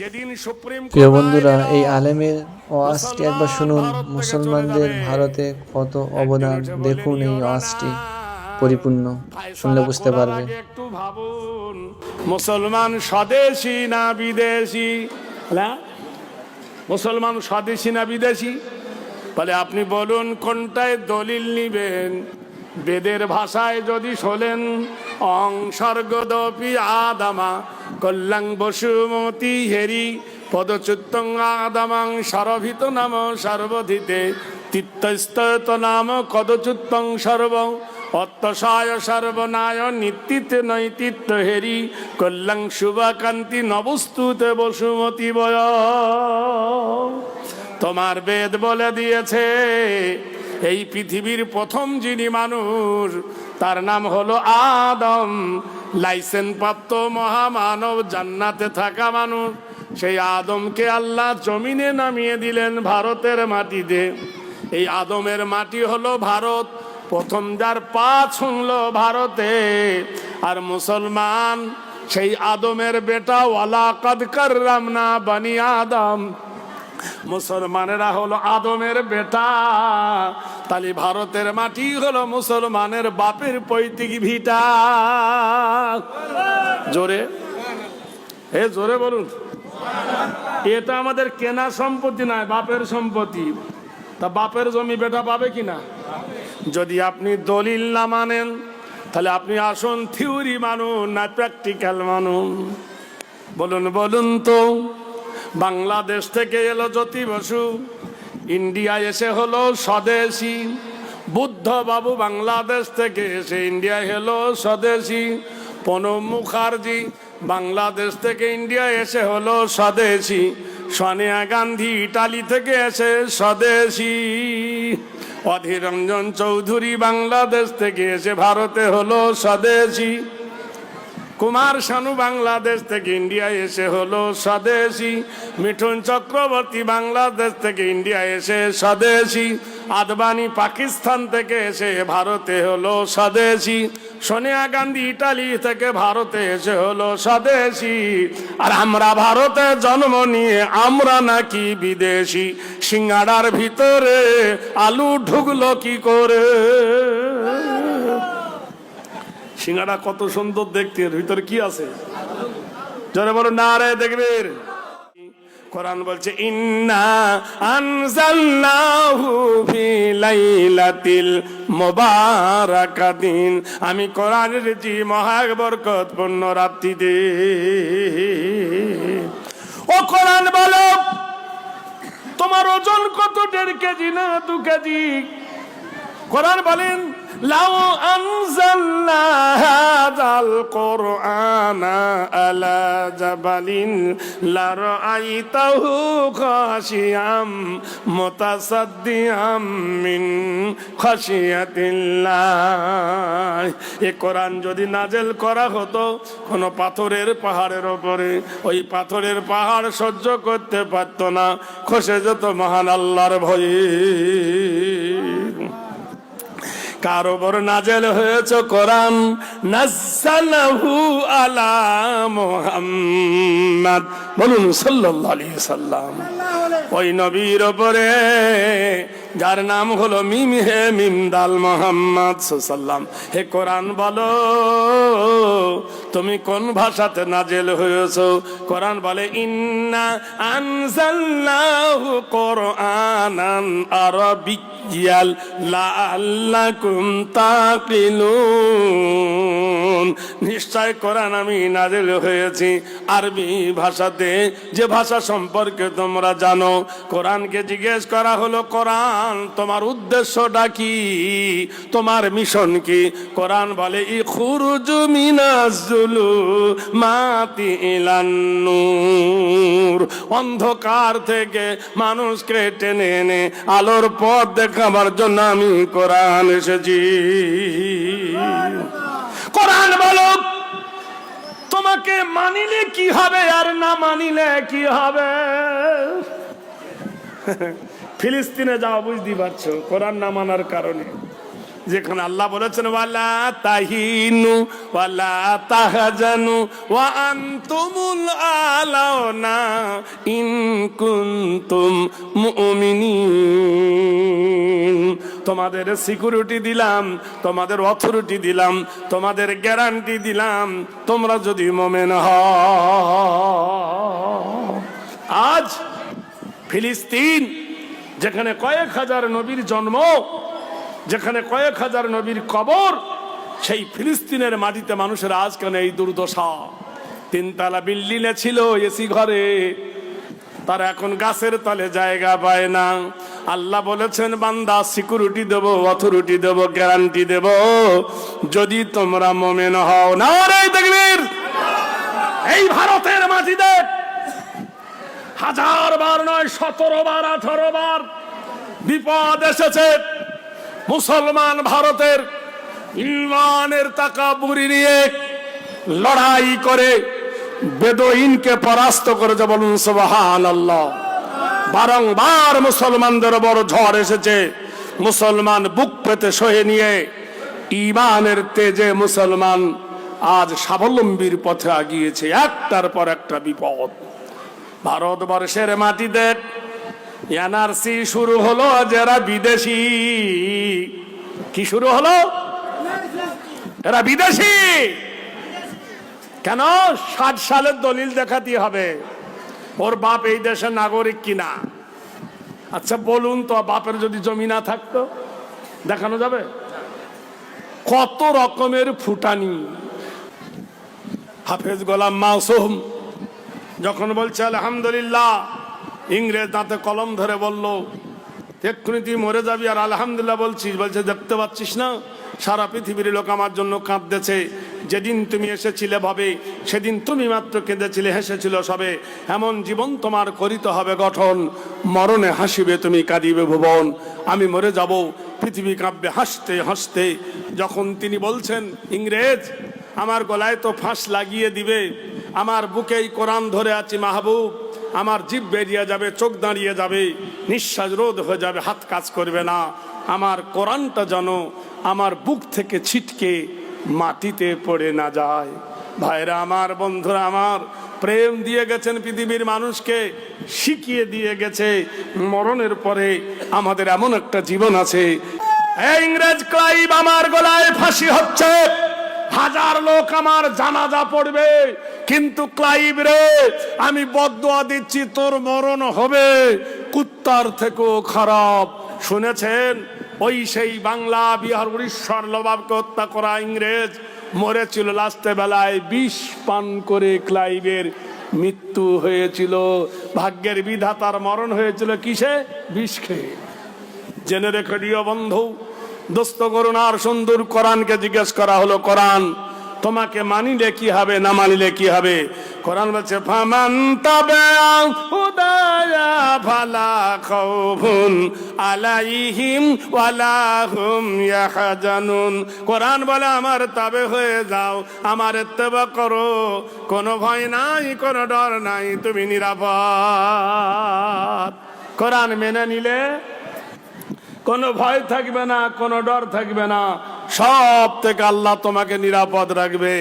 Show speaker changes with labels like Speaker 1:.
Speaker 1: যেদিন সুপ্রিম
Speaker 2: প্রিয় বন্ধুরা এই আলেমের ওয়াজটি একবার শুনুন? মুসলমানদের ভারতে কত অবদান দেখুন এই ওয়াজটি। পরিপূর্ণ শুনলে বুঝতে পারবে।
Speaker 1: একটু ভাবুন। মুসলমান স্বদেশী না বিদেশি? না মুসলমান স্বদেশী না বিদেশি? বলে আপনি বলুন কোনটায় দলিল নিবেন? বেদের ভাষায় যদি শোলেন অং স্বর্গদপি আদামা। কল্যাং বসুমতি হেরি পদচ্যুত্তং সরভিত নাম সর্বধিতে তিত্তস্তত নাম কদচ্যুত্তং সর্ব অত্যসায় সর্বনায় নিত্যিত নৈতিত্য হেরি কল্যাং শুভাকান্তি নবস্তুতে বসুমতি বয়। তোমার বেদ বলে দিয়েছে, এই পৃথিবীর প্রথম যিনি মানুষ, তার নাম হলো আদম। লাইসেন্স প্রাপ্ত মহামানব জান্নাতে থাকা মানুষ। সেই আদমকে আল্লাহ জমিনে নামিয়ে দিলেন ভারতের মাটিতে। এই আদমের মাটি হলো ভারত। প্রথম যার পা ছুঁল ভারতে। আর মুসলমান, সেই আদমের বেটা, ওয়ালা কদকর রামনা বানি আদম। মুসলমানেরা হলো আদমের বেটা। তালি ভারতের মাটি হলো মুসলমানের বাপের পৈতৃক ভিটা। জোরে? এ জোরে বলুন। এটা আমাদের কেনা সম্পত্তি নয়, বাপের সম্পত্তি। তা বাপের জমি বেটা পাবে কিনা যদি আপনি দলিল না মানেন, তাহলে আপনি আসুন থিওরি মানুন, না প্র্যাকটিক্যাল মানুন। বলুন বলুন তো। বাংলাদেশ থেকে এলো জ্যোতি বসু। ইন্ডিয়া এসে হলো স্বদেশী। বুদ্ধ বাবু বাংলাদেশ থেকে এসে ইন্ডিয়া হলো স্বদেশী। প্রণব মুখার্জি বাংলাদেশ থেকে ইন্ডিয়া এসে হলো স্বদেশী। সোনিয়া গান্ধী ইটালি থেকে এসে স্বদেশী। অধীর রঞ্জন চৌধুরী বাংলাদেশ থেকে এসে ভারতে হলো স্বদেশী। কুমার শানু বাংলাদেশ থেকে ইন্ডিয়া এসে হলো স্বদেশী। মিঠুন চক্রবর্তী বাংলাদেশ থেকে ইন্ডিয়া এসে স্বদেশী। আদবানি পাকিস্তান থেকে এসে ভারতে হলো স্বদেশী। সোনিয়া গান্ধী ইটালি থেকে ভারতে এসে হলো স্বদেশী। আর আমরা ভারতে জন্ম নিয়ে আমরা নাকি বিদেশি। সিঙ্গাড়ার ভিতরে আলু ঢুকলো কি করে? সিঙ্গাড়া কত সুন্দর দেখতে, এর ভিতরে কি আছে? যারা বলো না রে দেখবে কোরআন বলছে, ইন্না আনজালনাহু ফি লাইলাতিল মুবারাকাতিন আমি কোরআনের জি মহা বরকতপূর্ণ রাত্রিতে ও কোরআন বলো, তোমার ওজন কত? দেড় কেজি না দু কেজি? কোরআন বলেন লাউ আনজালনা হাযাল কুরআনা আলা জাবালিন লারাআইতাহু খাশিয়াম মুতাসাদ্দিয়াম মিন খাশিয়াতিল্লাহ। এ কোরআন যদি নাজেল করা হতো, কোনো পাথরের পাহাড়ের ওপরে, ওই পাথরের পাহাড় সহ্য করতে পারতো না। খসে যেত মহান আল্লাহর ভয়ে। কার ওপর নাজেল হয়েছে কোরআন? নাজ্জালহু আলা মুহাম্মদ। বলুন, সাল্লাল্লাহু আলাইহি সাল্লাম ওই নবীর ওপরে যার নাম হলো মিম হে মিম দাল মোহাম্মদ সাল্লাম। হে কোরআন বলো, তুমি কোন ভাষাতে নাজেল হয়েছ? কোরআন বলে, ইন্না আনজালনাহু কোরআনান আরাবিয়াল লাআল্লাকুম তাকিলুন। নিশ্চয় কোরআন আমি নাজেল হয়েছি। আরবি ভাষাতে যে ভাষা সম্পর্কে তোমরা জানো, কোরআনকে জিজ্ঞেস করা হলো, কোরআন, তোমার উদ্দেশ্যটা কি? তোমার মিশন কি? কোরআন বলে ই খুরুজু মিনাজুলু মাতি ইলান্নুর অন্ধকার থেকে মানুষকে টেনে এনে আলোর পথ দেখাবার জন্য আমি কোরআন এসেছি। কোরআন বলো। তোমাকে মানিলে কি হবে আর না মানিলে কি হবে? ফিলিস্তিনে যাও বুঝতে পারছ, কোরআন না মানার কারণে। যেখানে আল্লাহ বলেছেন, ওয়ালা তাহিনু, ওয়ালা তাহাজানু, ওয়া আনতুমুল আলাউনা ইন কুনতুম মুমিনিন। তোমাদের সিকিউরিটি দিলাম, তোমাদের অথরিটি দিলাম, তোমাদের গ্যারান্টি দিলাম, তোমরা যদি মোমেন হ আজ ফিলিস্তিন, যেখানে কয়েক হাজার নবীর জন্ম, যেখানে কয়েক হাজার নবীর কবর, সেই ফিলিস্তিনের মাটিতে মানুষের আজ কেন এই দুর্দশা? তিনতলা বিল্ডিংয়ে ছিল এসি ঘরে, তারা এখন গাছের তলে জায়গা পায় না। আল্লাহ বলেছেন, বান্দা সিকিউরিটি দেব অথরিটি দেব গ্যারান্টি দেব। যদি তোমরা মোমেন হও না রে এই ভারতের মাটিতে হাজার বার নয়, সতেরো বার, আঠারো বার বিপদ এসেছে। মুসলমান ভারতের ইমানের টাকা বুড়ি নিয়ে লড়াই করে বেদইনকে পরাস্ত করেছে বলুন সুবহান আল্লাহ বারংবার মুসলমানদের বড় ঝড় এসেছে। মুসলমান বুক পেতে সহে নিয়ে ইমানের তেজে মুসলমান আজ স্বাবলম্বীর পথে আগিয়েছে, একটার পর একটা বিপদ। ভারতবর্ষের মাটিতে এনআরসি শুরু হলো যারা বিদেশি। কি শুরু হলো? এরা বিদেশি। কেন? ষাট সালের দলিল দেখাতে হবে। ওর বাপ এই দেশের নাগরিক কিনা? আচ্ছা বলুন তো, বাপের যদি জমি না থাকতো, দেখানো যাবে? কত রকমের ফুটানি। হাফেজ গোলাম মাসুম যখন বলছে, আলহামদুলিল্লাহ, ইংরেজ দাঁতে কলম ধরে বলল এক্ষুনি তুই মরে যাবি আর আলহামদুলিল্লাহ বলছিস। বলছে, দেখতে পাচ্ছিস না, সারা পৃথিবীর লোক আমার জন্য কাঁদতেছে। যেদিন তুমি এসেছিলে ভাবে, সেদিন তুমি মাত্র কেঁদেছিলে, হেসেছিল সবে। এমন জীবন তোমার করিতে হবে গঠন। মরণে হাসিবে তুমি, কাঁদিবে ভুবন। আমি মরে যাব, পৃথিবী কাঁপবে হাসতে হাসতে। যখন তিনি বলছেন, ইংরেজ, আমার গলায় তো ফাঁস লাগিয়ে দিবে। আমার বুকেই কোরআন ধরে আছি মাহবুব। আমার জিভ বেরিয়ে যাবে, চোখ দাঁড়িয়ে যাবে। নিঃশ্বাস রোধ হয়ে যাবে, হাত কাজ করবে না। আমার কোরআনটা যেন আমার বুক থেকে ছিটকে মাটিতে পড়ে না যায়। ভাইরা আমার, বন্ধুরা আমার, প্রেম দিয়ে গেছেন পৃথিবীর মানুষকে, শিখিয়ে দিয়ে গেছে, মরণের পরে আমাদের এমন একটা জীবন আছে। ইংরেজ ক্লাইব, আমার গলায় ফাঁসি হচ্ছে। হাজার লোক আমার জানাজা পড়বে। কিন্তু ক্লাইব রে, আমি বদুয়া দিচ্ছি, তোর মরণ হবে। কুত্তার থেকেও খারাপ। শুনেছেন? ওই সেই বাংলা বিহার, উড়িষ্যার নবাবকে হত্যা করা ইংরেজ মরেছিল লাস্টে বেলায়, বিষ পান করে ক্লাইবের মৃত্যু হয়েছিল। ভাগ্যের বিধাতার মরণ হয়েছিল কিসে? বিষ খেয়ে। জেনে রেখে বন্ধু, দোস্ত করুণার সুন্দর কোরআনকে জিজ্ঞেস করা হলো, কোরআন তোমাকে মানিলে কি হবে, না মানিলে কি হবে? কোরআন বলছে, ফামান তবে হুদায়া ফালা খাউফুন আলাইহিম ওয়ালা হুম ইয়াহজানুন। কোরআন বলে, আমার তবে হয়ে যাও, আমার ইত্তেবা করো। কোনো ভয় নাই, কোনো ডর নাই, তুমি নিরাপদ। কোরআন মেনে নিলে কোনো ভয় থাকবে না, কোনো ডর থাকবে না। সব থেকে আল্লাহ তোমাকে নিরাপদ রাখবে।